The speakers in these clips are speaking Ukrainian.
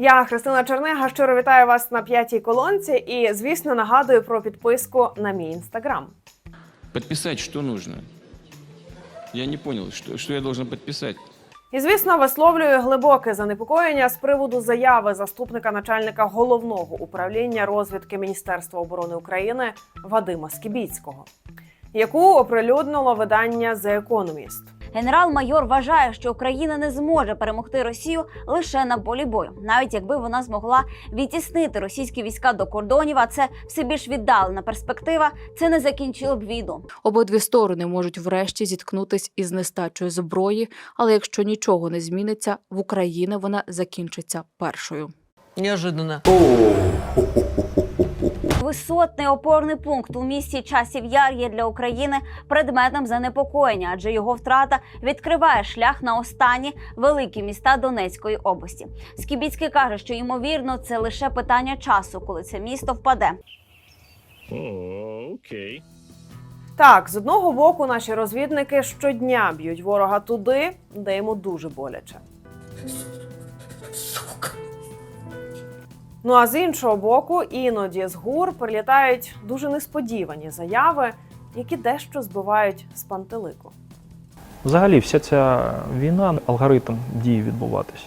Я Христина Чернега щиро вітаю вас на п'ятій колонці і, звісно, нагадую про підписку на мій інстаграм. Подписать что нужно? Я не понял, что, что я должен подписать. І, звісно, висловлюю глибоке занепокоєння з приводу заяви заступника начальника головного управління розвідки Міністерства оборони України Вадима Скібіцького, яку оприлюднило видання The Economist. Генерал-майор вважає, що Україна не зможе перемогти Росію лише на полі бою, навіть якби вона змогла відтіснити російські війська до кордонів. А це все більш віддалена перспектива. Це не закінчило б війну. Обидві сторони можуть врешті зіткнутись із нестачою зброї, але якщо нічого не зміниться, в Україні вона закінчиться першою. Неожиданно. Висотний опорний пункт у місті часів яр є для України предметом занепокоєння, адже його втрата відкриває шлях на останні великі міста Донецької області. Скібіцький каже, що ймовірно це лише питання часу, коли це місто впаде. Окей. Так, з одного боку, наші розвідники щодня б'ють ворога туди, де йому дуже боляче. Ну а з іншого боку, іноді з гур прилітають дуже несподівані заяви, які дещо збивають з пантелику. Взагалі, вся ця війна, алгоритм дії відбуватись.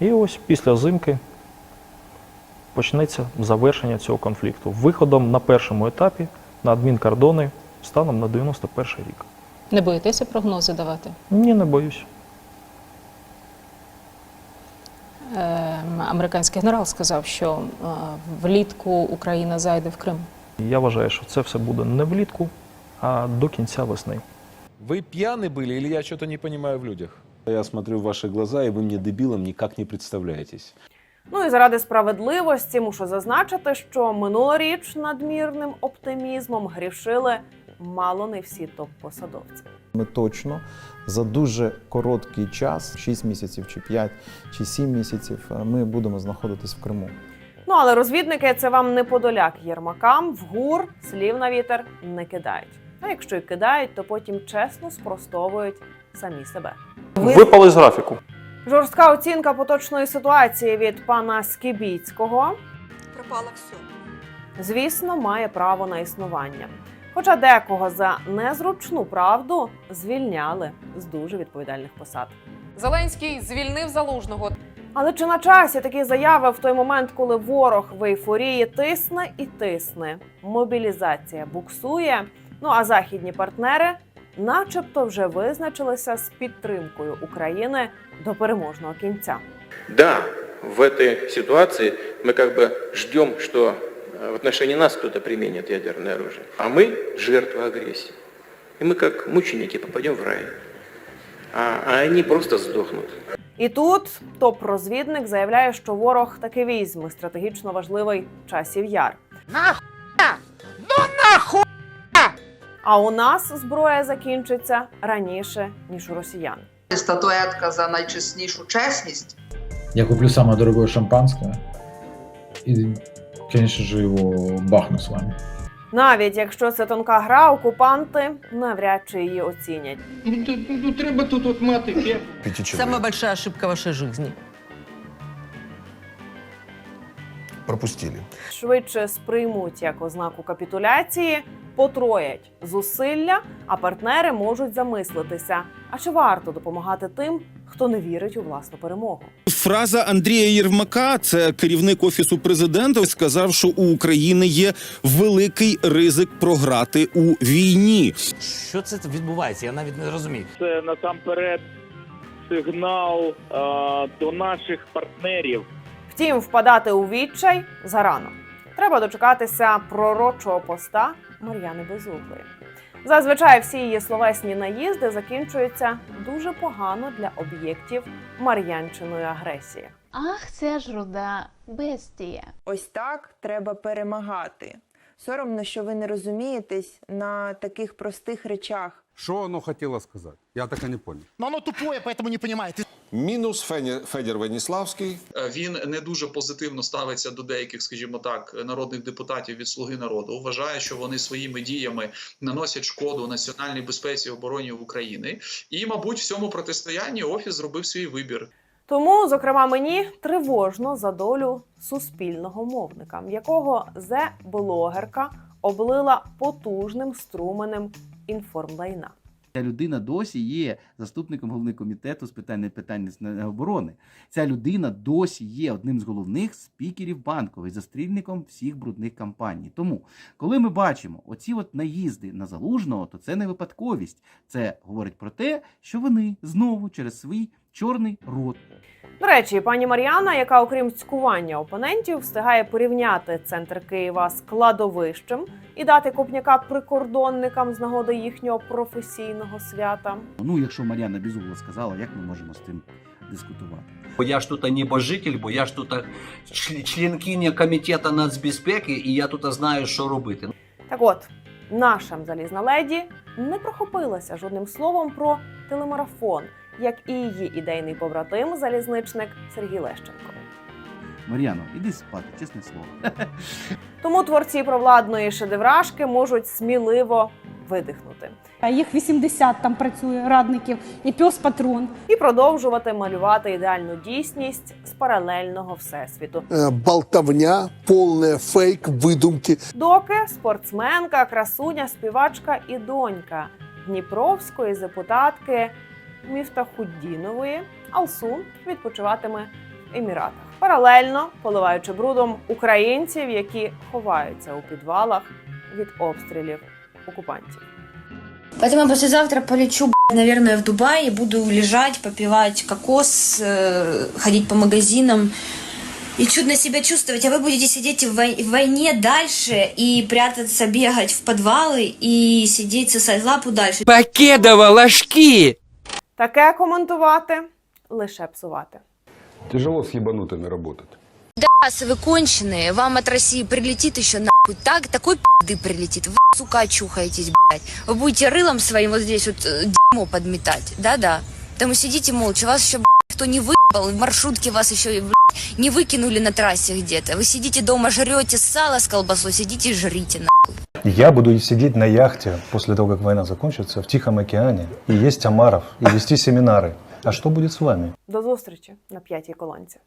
І ось після зимки почнеться завершення цього конфлікту виходом на першому етапі на адмінкордони станом на 91 рік. Не боїтеся прогнози давати? Ні, не боюсь. американський генерал сказав, що е, влітку Україна зайде в Крим. Я вважаю, що це все буде не влітку, а до кінця весни. Вы пьяны были или я что-то не понимаю в людях? Я смотрю в ваши глаза, и вы мне дебилом никак не представляетесь. Ну і заради справедливості мушу зазначити, що минулоріч надмірним оптимізмом грішили мало не всі топ-посадовці. Ми точно за дуже короткий час, 6 місяців, чи 5, чи 7 місяців, е, ми будемо знаходитись в Криму. Ну але розвідники це вам не подоляк єрмакам, в гур слів на вітер не кидають. А якщо й кидають, то потім чесно спростовують самі себе. Випали з графіку. Жорстка оцінка поточної ситуації від пана Скібіцького, Пропало все. звісно, має право на існування. Хоча декого за незручну правду звільняли з дуже відповідальних посад. Зеленський звільнив залужного. Але чи на часі такі заяви в той момент, коли ворог в ейфорії тисне і тисне, мобілізація буксує? Ну а західні партнери, начебто, вже визначилися з підтримкою України до переможного кінця. Да, в этой ситуации мы как бы ждем, что э, в отношении нас кто-то применит ядерное оружие. А мы жертва агрессии. И мы как мученики попадем в рай. А, а они просто сдохнут. І тут топ-розвідник заявляє, що ворог таки візьме стратегічно важливий часів яр. Нахуя? Ну нахуя? А у нас зброя закінчиться раніше ніж у росіян. Статуетка за найчеснішу чесність. Я куплю самое дорогое шампанское. И, конечно же, его бахну с вами. Навіть якщо це тонка гра, окупанти навряд чи її оцінять. Ну, треба тут от мати Самая большая ошибка вашей жизни. Пропустили. Швидше сприймуть як ознаку капітуляції, потроять зусилля, а партнери можуть замислитися. А чи варто допомагати тим, хто не вірить у власну перемогу? Фраза Андрія Єрмака, це керівник офісу президента, сказав, що у України є великий ризик програти у війні. Що це відбувається? Я навіть не розумію. Це насамперед сигнал а, до наших партнерів. Втім, впадати у відчай зарано. Треба дочекатися пророчого поста Мар'яни Безуглої. Зазвичай всі її словесні наїзди закінчуються дуже погано для об'єктів мар'янчиної агресії. Ах, це ж руда бестія. Ось так треба перемагати. Соромно, що ви не розумієтесь на таких простих речах. Що воно хотіло сказати? Я так і не понял. Но оно тупое, поэтому не понимает. Минус Федір, Федір Веніславський. Він не дуже позитивно ставиться до деяких, скажімо так, народних депутатів від Слуги народу. Вважає, що вони своїми діями наносять шкоду національній безпеці і обороні України. І, мабуть, в цьому протистоянні офіс зробив свій вибір. Тому, зокрема, мені тривожно за долю суспільного мовника, якого зе блогерка облила потужним струменем інформлайна. Ця людина досі є заступником головного комітету з питань питань оборони. Ця людина досі є одним з головних спікерів банкової, застрільником всіх брудних кампаній. Тому, коли ми бачимо оці от наїзди на залужного, то це не випадковість. Це говорить про те, що вони знову через свій чорний рот До речі, пані Мар'яна, яка, окрім цькування опонентів, встигає порівняти центр Києва з кладовищем і дати копняка прикордонникам з нагоди їхнього професійного свята. Ну, якщо Мар'яна Безугла сказала, як ми можемо з тим дискутувати? Бо я ж тут небожитель, бо я ж тут членкиня комітету нацбезпеки, і я тут знаю, що робити. Так от, наша залізна леді не прохопилася жодним словом про телемарафон, як і її ідейний побратим, залізничник Сергій Лещенко. Мар'яно, іди спати, чесне слово. Тому творці провладної шедеврашки можуть сміливо видихнути А їх 80 там працює радників і пес патрон. і продовжувати малювати ідеальну дійсність з паралельного всесвіту. болтовня, полная фейк, выдумки. Доки спортсменка, красуня, співачка і донька дніпровської депутатки Міфтахуддінової Алсу відпочиватиме в Еміратах, паралельно поливаючи брудом українців, які ховаються у підвалах від обстрілів окупантів. Поэтому я послезавтра полечу, б***ь, наверное, в Дубай и буду лежать, попивать кокос, э, ходить по магазинам и чудно себя чувствовать. А вы будете сидеть в, вой- в войне дальше и прятаться, бегать в подвалы и сидеть сосать лапу дальше. Покедова ложки! Таке коментувати лише псувати. Тяжело с ебанутыми работать. Да, вы конченые, вам от России прилетит еще нахуй так, такой пизды прилетит. Вы, сука, очухаетесь, блядь. Вы будете рылом своим вот здесь вот э, дерьмо подметать. Да-да. Потому сидите молча, вас еще, блядь, кто не выебал, в маршрутке вас еще, блядь, не выкинули на трассе где-то. Вы сидите дома, жрете сало с колбасой, сидите и жрите, нахуй. Я буду сидеть на яхте после того, как война закончится, в Тихом океане, и есть омаров, и вести семинары. А что будет с вами? До зустрічі на п'ятій колонці.